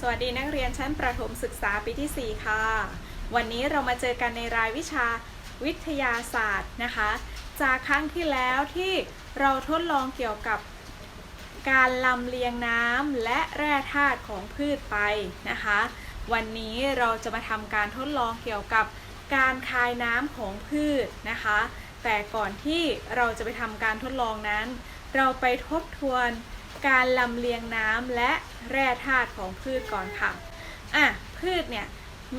สวัสดีนักเรียนชั้นประถมศึกษาปีที่ 4 ค่ะ วันนี้เรามาเจอกันในรายวิชาวิทยาศาสตร์นะคะ จากครั้งที่แล้วที่เราทดลองเกี่ยวกับการลำเลียงน้ำและแร่ธาตุของพืชไปนะคะ วันนี้เราจะมาทำการทดลองเกี่ยวกับการคายน้ำของพืชนะคะ แต่ก่อนที่เราจะไปทำการทดลองนั้น เราไปทบทวน การลำเลียงน้ำและแร่ธาตุของพืชก่อนค่ะอะพืชเนี่ย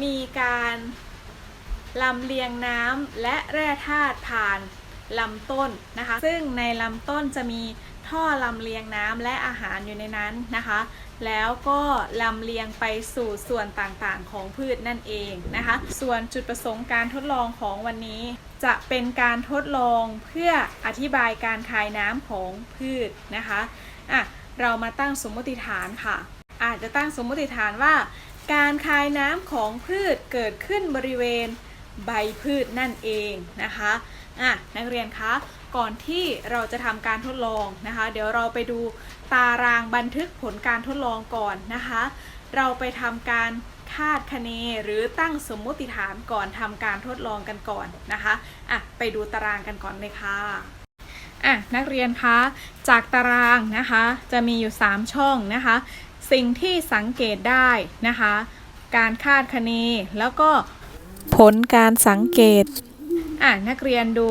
มีการลำเลียงน้ำและแร่ธาตุผ่านลำต้นนะคะ ซึ่งในลำต้นจะมีท่อลำเลียงน้ำและอาหารอยู่ในนั้นนะคะ แล้วก็ลำเลียงไปสู่ส่วนต่างๆ ของพืชนั่นเองนะคะ ส่วนจุดประสงค์การทดลองของวันนี้ จะเป็นการทดลองเพื่ออธิบายการคายน้ำของพืชนะคะ อะเรามาตั้งสมมติฐานค่ะ อาจจะตั้งสมมติฐานว่า การคายน้ำของพืชเกิดขึ้นบริเวณใบพืชนั่นเองนะคะอะนักเรียนคะก่อนที่เราจะทำการทดลองนะคะ เดี๋ยวเราไปดูตารางบันทึกผลการทดลองก่อนนะคะ เราไปทำการคาดคะเนหรือตั้งสมมติฐานก่อนทำการทดลองกันก่อนนะคะอะไปดูตารางกันก่อนเลยค่ะ อะนักเรียนคะจากตารางนะคะจะมีอยู่ 3 ช่องนะคะ สิ่งที่สังเกตได้นะคะ การคาดคะเนแล้วก็ผลการสังเกตอะนักเรียนดู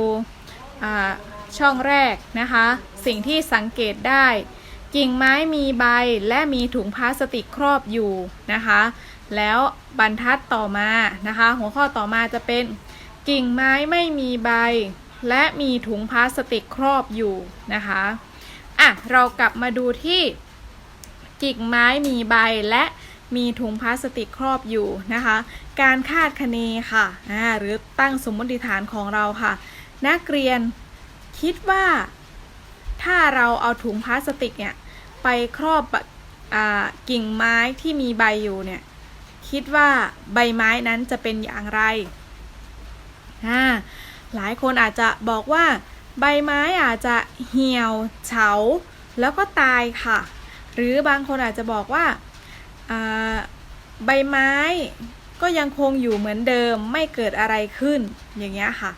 ช่องแรกนะคะ สิ่งที่สังเกตได้กิ่งไม้มีใบและมีถุงพลาสติกครอบอยู่นะคะ แล้วบรรทัดต่อมานะคะ หัวข้อต่อมาจะเป็นกิ่งไม้ไม่มีใบ และมีถุงพลาสติกครอบอยู่นะคะอะเรากลับมาดูที่กิ่งไม้มีใบและมีถุงพลาสติกครอบอยู่นะคะ การคาดคะเนค่ะอ่าหรือตั้งสมมติฐานของเราค่ะ นักเรียนคิดว่า ถ้าเราเอาถุงพลาสติกเนี่ยไปครอบอกิ่งไม้ที่มีใบอยู่เนี่ยคิดว่าใบไม้นั้นจะเป็นอย่างไรอ่า หลายคนอาจจะบอกว่า ใบไม้อาจจะเหี่ยวเฉา แล้วก็ตายค่ะ หรือบางคนอาจจะบอกว่าใบไม้ก็ยังคงอยู่เหมือนเดิมไม่เกิดอะไรขึ้นอย่างเงี้ยค่ะ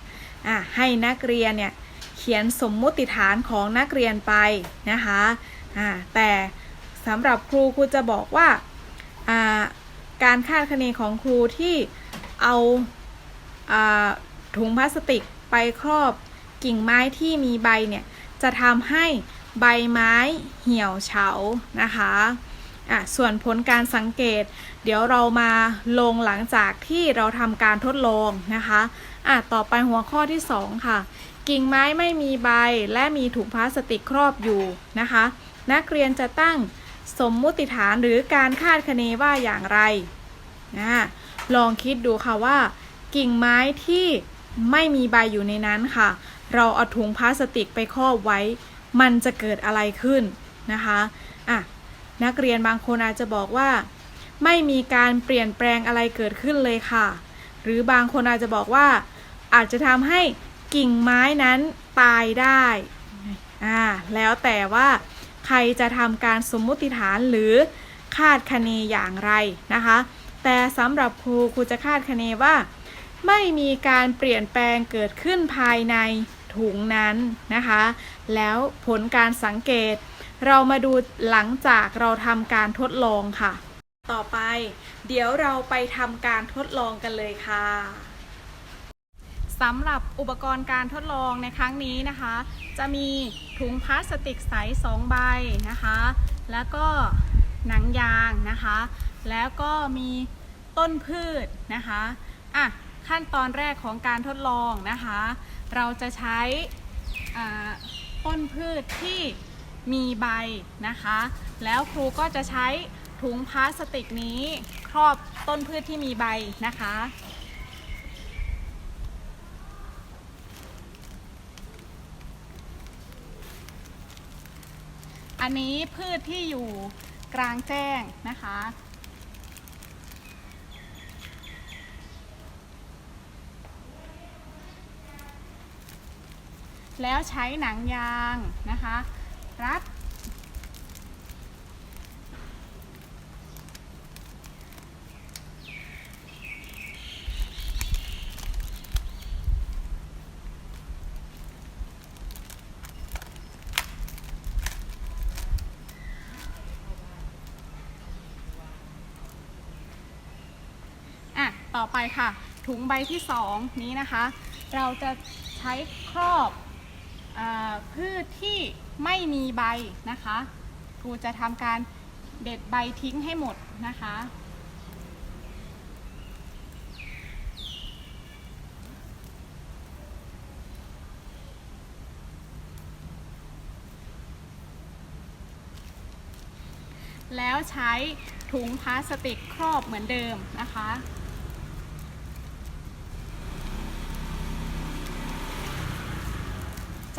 อะให้นักเรียนเนี่ยเขียนสมมุติฐานของนักเรียนไปนะคะอ่าแต่สำหรับครูครูจะบอกว่าอ่าการคาดคะเนของครูที่เอาอ่า ถุงพลาสติกไปครอบกิ่งไม้ที่มีใบเนี่ย จะทำให้ใบไม้เหี่ยวเฉานะคะอะส่วนผลการสังเกต เดี๋ยวเรามาลงหลังจากที่เราทำการทดลองนะคะอะต่อไปหัวข้อที่ 2 ค่ะ กิ่งไม้ไม่มีใบและมีถุงพลาสติกครอบอยู่นะคะ นักเรียนจะตั้งสมมุติฐานหรือการคาดคะเนว่าอย่างไรนะลองคิดดูค่ะว่า กิ่งไม้ที่ ไม่มีใบอยู่ในนั้นค่ะ เราเอาถุงพลาสติกไปครอบไว้ มันจะเกิดอะไรขึ้นนะคะอะนักเรียนบางคนอาจจะบอกว่า ไม่มีการเปลี่ยนแปลงอะไรเกิดขึ้นเลยค่ะ หรือบางคนอาจจะบอกว่า อาจจะทำให้กิ่งไม้นั้นตายได้อ่าแล้วแต่ว่าใครจะทำการสมมุติฐานหรือคาดคะเนอย่างไรนะคะ แต่สำหรับครูครูจะคาดคะเนว่า ไม่มีการเปลี่ยนแปลงเกิดขึ้นภายในถุงนั้นนะคะ แล้วผลการสังเกต เรามาดูหลังจากเราทำการทดลองค่ะ ต่อไป เดี๋ยวเราไปทำการทดลองกันเลยค่ะสำหรับอุปกรณ์การทดลองในครั้งนี้นะคะ จะมีถุงพลาสติกใส2ใบนะคะ แล้วก็หนังยางนะคะ แล้วก็มีต้นพืชนะคะอะ ขั้นตอนแรกของการทดลองนะคะ เราจะใช้ต้นพืชที่มีใบนะคะ แล้วครูก็จะใช้ถุงพลาสติกนี้ครอบต้นพืชที่มีใบนะคะ อันนี้พืชที่อยู่กลางแจ้งนะคะ แล้วใช้หนังยางนะคะ รัด อะ ต่อไปค่ะ ถุงใบที่ 2 นี้นะคะ เราจะใช้ครอบ พืชที่ไม่มีใบนะคะครูจะทำการเด็ดใบทิ้งให้หมดนะคะ แล้วใช้ถุงพลาสติกครอบเหมือนเดิมนะคะ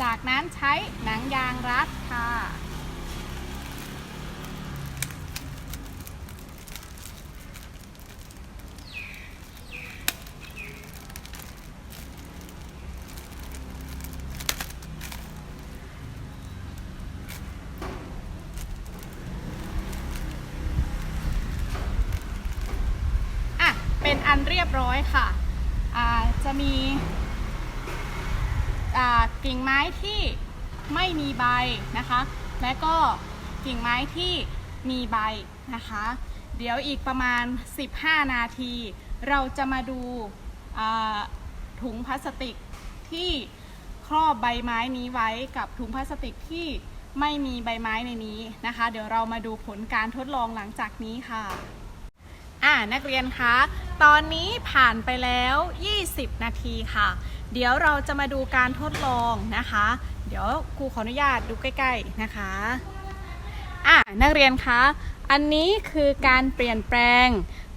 จากนั้นใช้หนังยางรัดค่ะอะเป็นอันเรียบร้อยค่ะอ่าจะมี กิ่งไม้ที่ไม่มีใบนะคะ และก็กิ่งไม้ที่มีใบนะคะ เดี๋ยวอีกประมาณ 15 นาที เราจะมาดูถุงพลาสติกที่ครอบใบไม้นี้ไว้กับถุงพลาสติกที่ไม่มีใบไม้ในนี้นะคะ เดี๋ยวเรามาดูผลการทดลองหลังจากนี้ค่ะ อ่านักเรียนคะ ตอนนี้ผ่านไปแล้ว 20 นาทีค่ะ เดี๋ยวเราจะมาดูการทดลองนะคะ เดี๋ยวครูขออนุญาตดูใกล้ ๆนะคะอ่านักเรียนคะ อันนี้คือการเปลี่ยนแปลง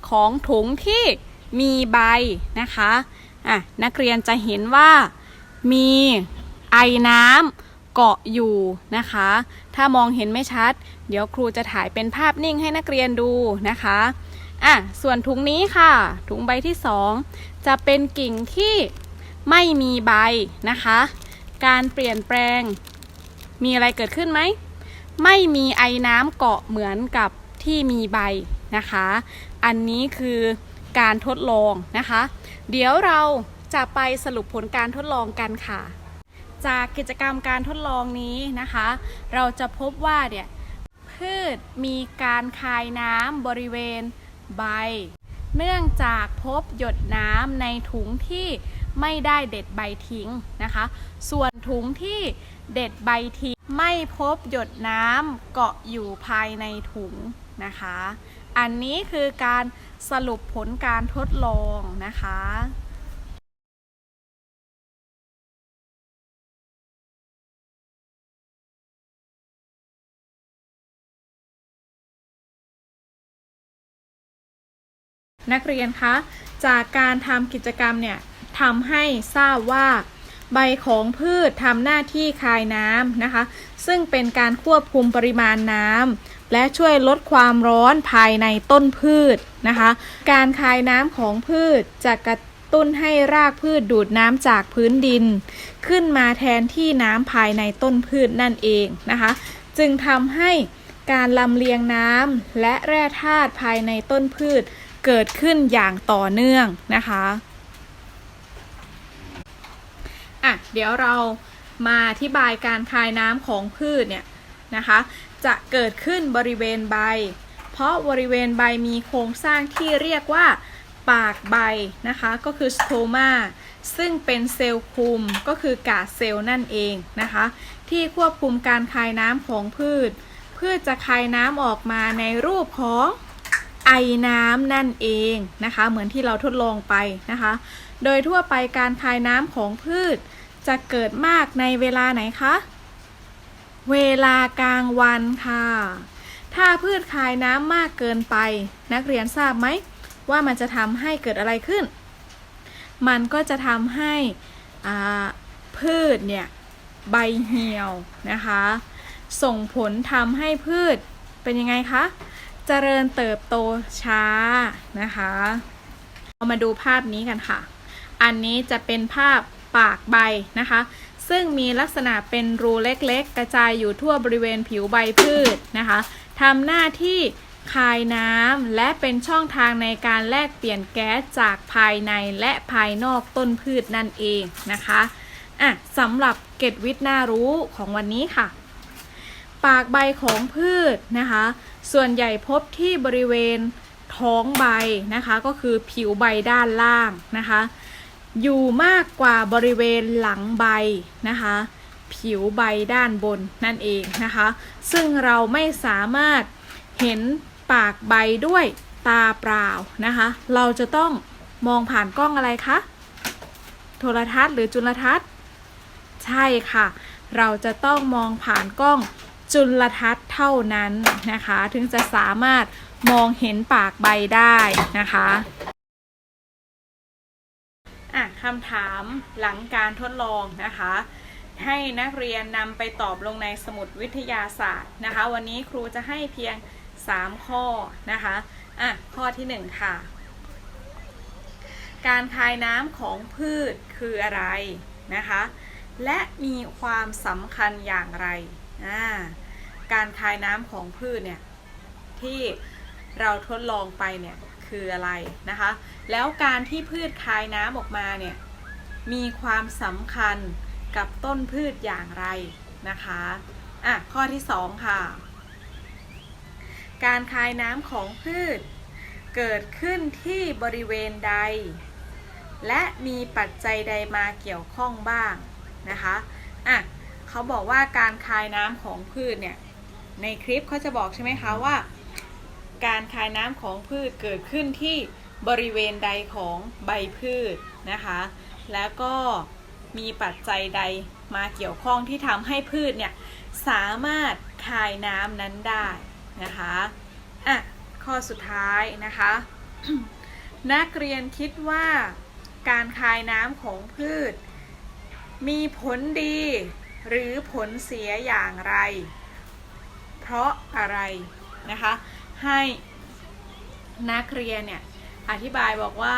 ของถุงที่มีใบนะคะอะนักเรียนจะเห็นว่ามีไอน้ำเกาะอยู่นะคะ ถ้ามองเห็นไม่ชัด เดี๋ยวครูจะถ่ายเป็นภาพนิ่งให้นักเรียนดูนะคะ อะส่วนถุงนี้ค่ะ ถุงใบที่สองจะเป็นกิ่งที่ไม่มีใบนะคะ การเปลี่ยนแปลง มีอะไรเกิดขึ้นไหม ไม่มีไอน้ำเกาะเหมือนกับที่มีใบนะคะ อันนี้คือการทดลองนะคะ เดี๋ยวเราจะไปสรุปผลการทดลองกันค่ะ จากกิจกรรมการทดลองนี้นะคะ เราจะพบว่าเนี่ยพืชมีการคายน้ำบริเวณ ใบ เนื่องจากพบหยดน้ำในถุงที่ไม่ได้เด็ดใบทิ้งนะคะ ส่วนถุงที่เด็ดใบทิ้งไม่พบหยดน้ำเกาะอยู่ภายในถุงนะคะ อันนี้คือการสรุปผลการทดลองนะคะ นักเรียนคะ จากการทำกิจกรรมเนี่ยทำให้ทราบว่าใบของพืชทำหน้าที่คายน้ำนะคะ ซึ่งเป็นการควบคุมปริมาณน้ำและช่วยลดความร้อนภายในต้นพืชนะคะ การคายน้ำของพืชจะกระตุ้นให้รากพืชดูดน้ำจากพื้นดิน ขึ้นมาแทนที่น้ำภายในต้นพืชนั่นเองนะคะ จึงทำให้การลำเลียงน้ำและแร่ธาตุภายในต้นพืช เกิดขึ้นอย่างต่อเนื่องนะคะอะเดี๋ยวเรามาอธิบายการคายน้ำของพืชเนี่ยนะคะ จะเกิดขึ้นบริเวณใบ เพราะบริเวณใบมีโครงสร้างที่เรียกว่าปากใบนะคะก็คือสโตมาซึ่งเป็นเซลล์คุมก็คือกาดเซลล์นั่นเองนะคะ ที่ควบคุมการคายน้ำของพืช พืชจะคายน้ำออกมาในรูปของ ไอน้ำนั่นเองนะคะ เหมือนที่เราทดลองไปนะคะ โดยทั่วไปการคายน้ำของพืชจะเกิดมากในเวลาไหนคะ เวลากลางวันค่ะ ถ้าพืชคายน้ำมากเกินไป นักเรียนทราบไหมว่ามันจะทำให้เกิดอะไรขึ้น มันก็จะทำให้พืชเนี่ยใบเหี่ยวนะคะ ส่งผลทำให้พืชเป็นยังไงคะ เจริญเติบโตช้านะคะเรามาดูภาพนี้กันค่ะ อันนี้จะเป็นภาพปากใบนะคะ ซึ่งมีลักษณะเป็นรูเล็กๆ กระจายอยู่ทั่วบริเวณผิวใบพืชนะคะทำหน้าที่คายน้ำและเป็นช่องทางในการแลกเปลี่ยนแก๊สจากภายในและภายนอกต้นพืชนั่นเองนะคะอะสำหรับเกร็ดวิทย์น่ารู้ของวันนี้ค่ะ ปากใบของพืชนะคะ ส่วนใหญ่พบที่บริเวณท้องใบนะคะ ก็คือผิวใบด้านล่างนะคะ อยู่มากกว่าบริเวณหลังใบนะคะ ผิวใบด้านบนนั่นเองนะคะ ซึ่งเราไม่สามารถเห็นปากใบด้วยตาเปล่านะคะ เราจะต้องมองผ่านกล้องอะไรคะ โทรทัศน์หรือจุลทรรศน์ ใช่ค่ะ เราจะต้องมองผ่านกล้อง จุลทรรศน์เท่านั้นนะคะ ถึงจะสามารถมองเห็นปากใบได้นะคะอะคำถามหลังการทดลองนะคะ ให้นักเรียนนำไปตอบลงในสมุดวิทยาศาสตร์นะคะ วันนี้ครูจะให้เพียง 3 ข้อนะคะอะข้อที่ 1 ค่ะ การคายน้ำของพืชคืออะไรนะคะ และมีความสำคัญอย่างไรอ่า การคายน้ำของพืชเนี่ยที่เราทดลองไปเนี่ยคืออะไรนะคะ แล้วการที่พืชคายน้ำออกมาเนี่ยมีความสำคัญกับต้นพืชอย่างไรนะคะอะข้อที่ 2 ค่ะ การคายน้ำของพืชเกิดขึ้นที่บริเวณใด และมีปัจจัยใดมาเกี่ยวข้องบ้างนะคะอะเขาบอกว่าการคายน้ำของพืชเนี่ย ในคลิปเขาจะบอกใช่ไหมคะว่า การคายน้ำของพืชเกิดขึ้นที่บริเวณใดของใบพืชนะคะ แล้วก็มีปัจจัยใดมาเกี่ยวข้องที่ทำให้พืชเนี่ยสามารถคายน้ำนั้นได้นะคะอะข้อสุดท้ายนะคะ นักเรียนคิดว่าการคายน้ำของพืช มีผลดีหรือผลเสียอย่างไร เพราะอะไรนะคะ ให้นักเรียนเนี่ยอธิบายบอกว่า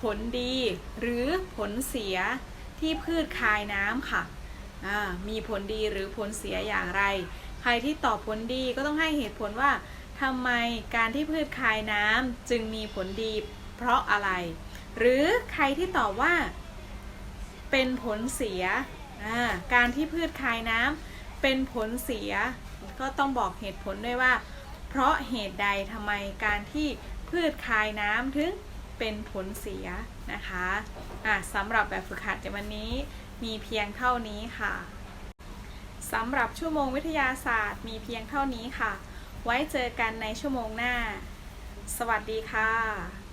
ผลดีหรือผลเสียที่พืชคายน้ำค่ะมีผลดีหรือผลเสียอย่างไร ใครที่ตอบผลดีก็ต้องให้เหตุผลว่าทำไมการที่พืชคายน้ำจึงมีผลดีเพราะอะไร หรือใครที่ตอบว่า เป็นผลเสีย การที่พืชคายน้ำเป็นผลเสีย ก็ต้องบอกเหตุผลด้วยว่า เพราะเหตุใดทำไมการที่พืชคายน้ำถึงเป็นผลเสียนะคะอะสำหรับแบบฝึกหัดในวันนี้มีเพียงเท่านี้ค่ะสำหรับชั่วโมงวิทยาศาสตร์มีเพียงเท่านี้ค่ะ ไว้เจอกันในชั่วโมงหน้า สวัสดีค่ะ